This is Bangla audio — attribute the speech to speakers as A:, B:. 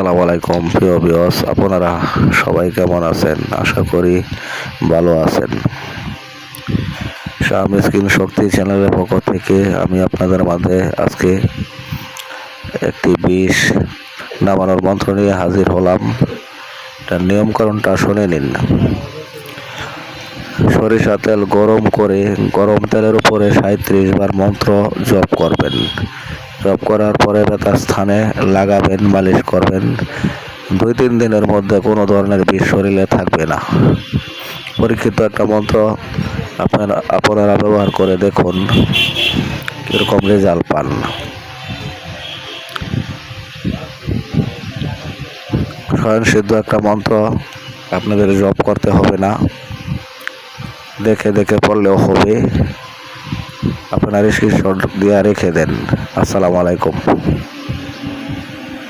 A: আসসালামু আলাইকুম, প্রিয় বিয়স আপনারা সবাই কেমন আছেন? আশা করি ভালো আছেন। শাহ মিসকিন শক্তি চ্যানেলের পক্ষ থেকে আমি আপনাদের মাঝে আজকে একটি বিষ নামানোর মন্ত্র নিয়ে হাজির হলাম। তার নিয়মকরণটা শুনে নিন। সরিষা তেল গরম করে গরম তেলের উপরে সাঁত্রিশ বার মন্ত্র জপ করবেন। জপ করার পরে ব্যথার স্থানে লাগাবেন, মালিশ করবেন। দুই, তিন দিনের মধ্যে কোনো ধরনের বিষ শরীরে থাকবে না। পরীক্ষিত একটা মন্ত্র আপনারা আপনারা ব্যবহার করে দেখুন কীরকম রেজাল্ট পান। স্বয়ং সিদ্ধ একটা মন্ত্র আপনাদের জব করতে হবে না। দেখে দেখে পড়লেও হবে। আপনার স্ক্রিনশট দিয়ে রেখে দেন। আসসালামু আলাইকুম।